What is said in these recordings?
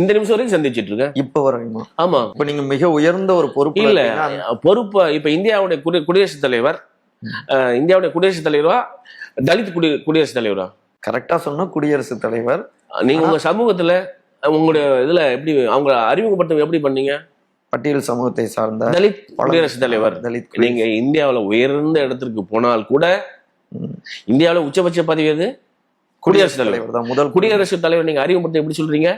இந்த நிமிஷம் வரைக்கும் சந்திச்சிட்டு இருக்கேன். இப்ப வரையுமா? ஆமா. இப்ப நீங்க மிக உயர்ந்த ஒரு பொறுப்பு இல்ல பொறுப்பு இப்ப இந்தியாவுடைய குடி குடியரசுத் தலைவர் இந்தியாவுடைய குடியரசுத் தலைவரா தலித் குடி குடியரசுத் தலைவரா? கரெக்டா சொன்னா குடியரசுத் தலைவர். நீங்க உங்க சமூகத்துல உங்களுடைய இதுல எப்படி அவங்க அறிமுகப்படுத்த எப்படி பண்ணீங்க? பட்டியல் சமூகத்தை சார்ந்த தலித் குடியரசுத் தலைவர். தலித் நீங்க இந்தியாவுல உயர்ந்த இடத்திற்கு போனால் கூட. இந்தியாவுல உச்சபட்ச பதவி எது? குடியரசுத் தலைவர் தான் முதல் குடியரசுத் தலைவர் நீங்க அறிமுகப்படுத்த எப்படி சொல்றீங்க?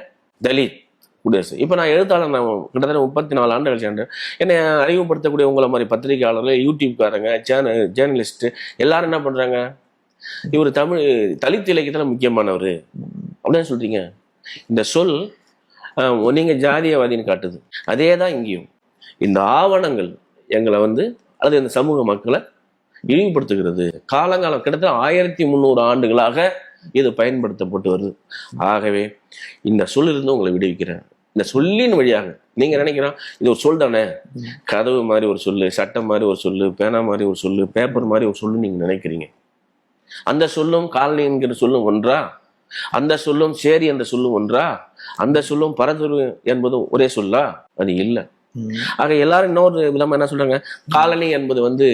தலித் குடியரசு. இப்போ நான் எழுத்தாளர் நான் கிட்டத்தட்ட முப்பத்தி நாலு ஆண்டுகள் கழிச்சு என்னை அறிமுகப்படுத்தக்கூடிய உங்களை மாதிரி பத்திரிகையாளர்கள் யூடியூப்காரங்க சேனல் ஜேர்னலிஸ்ட்டு எல்லாரும் என்ன பண்ணுறாங்க இவர் தமிழ் தலித் இலக்கியத்தில் முக்கியமானவர். அப்படின்னு சொல்கிறீங்க இந்த சொல் நீங்கள் ஜாதியவாதின்னு காட்டுது. அதே தான் இங்கேயும். இந்த ஆவணங்கள் எங்களை வந்து அல்லது இந்த சமூக மக்களை இழிவுபடுத்துகிறது. காலங்காலம் கிட்டத்தட்ட ஆயிரத்தி முந்நூறு ஆண்டுகளாக இது பயன்படுத்தப்பட்டு வருது. ஆகவே இந்த சொல்லிலிருந்து உங்களை விடுவிக்கிறேன். இந்த சொல்லின் வழியாக நீங்க நினைக்கிறோம் இது ஒரு சொல் தானே? கதவு மாதிரி ஒரு சொல்லு சட்டம் மாதிரி ஒரு சொல்லு பேனா மாதிரி ஒரு சொல்லு பேப்பர் மாதிரி ஒரு சொல்லு நீங்க நினைக்கிறீங்க. அந்த சொல்லும் காலனி என்கிற சொல்லும் ஒன்றா? அந்த சொல்லும் சேரி என்ற சொல்லும் ஒன்றா? அந்த சொல்லும் பரதுரு என்பதும் ஒரே சொல்லா? அது இல்லை. ஆக எல்லாரும் இன்னொரு விதமா என்ன சொல்றாங்க? காலனி என்பது வந்து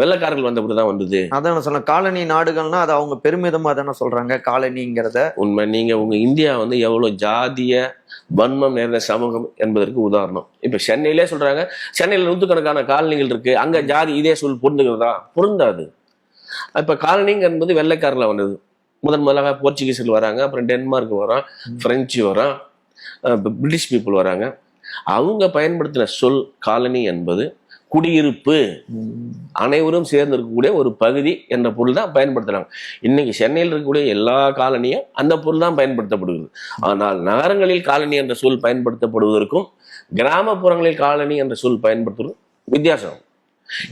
வெள்ளைக்காரர்கள் வந்தபடி தான் வந்தது. அதான் நான் சொன்னேன். காலனி நாடுகள்னா அது அவங்க பெருமிதமா தானே சொல்றாங்க காலனிங்கிறத. உண்மை. நீங்க உங்க இந்தியா வந்து எவ்வளவு ஜாதிய வன்மம் நிறைந்த சமூகம் என்பதற்கு உதாரணம். இப்ப சென்னையிலே சொல்றாங்க சென்னையில நூற்றுக்கணக்கான காலனிகள் இருக்கு. அங்க ஜாதி இதே சொல் பொருந்துகிறதா? பொருந்தாது. இப்ப காலனிங்க என்பது வெள்ளைக்காரில் வந்தது. முதன் முதலாக போர்ச்சுகீஸில் வராங்க அப்புறம் டென்மார்க் வரான் பிரெஞ்சு வரான் பிரிட்டிஷ் பீப்புள் வராங்க. அவங்க பயன்படுத்தின சொல் காலனி என்பது குடியிருப்பு. அனைவரும் சேர்ந்து இருக்கக்கூடிய ஒரு பகுதி என்ற பொருள் தான் பயன்படுத்துறாங்க. இன்னைக்கு சென்னையில் இருக்கக்கூடிய எல்லா காலனியும் அந்த பொருள் தான் பயன்படுத்தப்படுகிறது. ஆனால் நகரங்களில் காலனி என்ற சொல் பயன்படுத்தப்படுவதற்கும் கிராமப்புறங்களில் காலனி என்ற சொல் பயன்படுத்துவதும் வித்தியாசம்.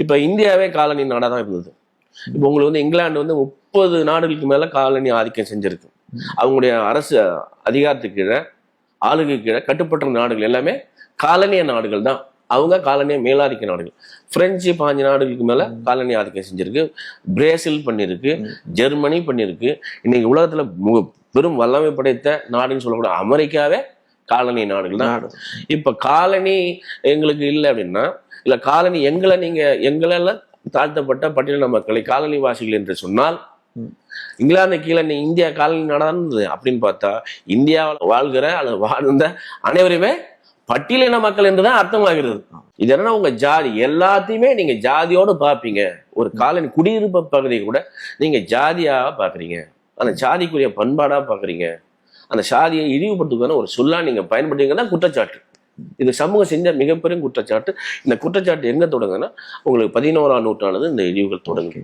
இப்போ இந்தியாவே காலனி நாடாக தான் இருந்தது. இப்போ உங்களுக்கு வந்து இங்கிலாந்து வந்து முப்பது நாடுகளுக்கு மேலே காலனி ஆதிக்கம் செஞ்சிருக்கு. அவங்களுடைய அரசு அதிகாரத்துக்கு கீழே ஆளுகை கீழே கட்டுப்பட்ட நாடுகள் எல்லாமே காலனிய நாடுகள் தான். அவங்க காலனிய மேலாதிக்க நாடுகள். பிரெஞ்சு பாஞ்சு நாடுகளுக்கு மேல காலனி ஆதிக்கம் செஞ்சிருக்கு. பிரேசில் பண்ணியிருக்கு ஜெர்மனி பண்ணியிருக்கு இன்னைக்கு உலகத்துல பெரும் வல்லமை படைத்த நாடுன்னு சொல்லக்கூடிய அமெரிக்காவே காலனி நாடுகள் தான். இப்ப காலனி எங்களுக்கு இல்லை அப்படின்னா இல்ல காலனி எங்களை நீங்க எங்களெல்லாம் தாழ்த்தப்பட்ட பட்டியலின மக்களை காலனி வாசிகள் என்று சொன்னால். இங்கிலாந்து கீழே நீ இந்தியா காலனி நடந்தது அப்படின்னு பார்த்தா இந்தியாவில் வாழ்கிற அல்லது வாழ்ந்த அனைவருமே பட்டியலின மக்கள் என்றுதான் அர்த்தமாகிறது. இது என்னன்னா உங்க ஜாதி எல்லாத்தையுமே நீங்க ஜாதியோடு பார்ப்பீங்க. ஒரு காலனி குடியிருப்பு பகுதியை கூட நீங்க ஜாதியாக பாக்குறீங்க அந்த ஜாதிக்குரிய பண்பாடா பாக்குறீங்க அந்த சாதியை இழிவுபடுத்துவதான ஒரு சொல்லா நீங்க பயன்படுத்துங்க தான் குற்றச்சாட்டு. இது சமூகம் செஞ்ச மிகப்பெரும் குற்றச்சாட்டு. இந்த குற்றச்சாட்டு எங்க தொடங்குன்னா உங்களுக்கு பதினோராம் நூற்றாண்டு இந்த இழிவுகள் தொடங்கு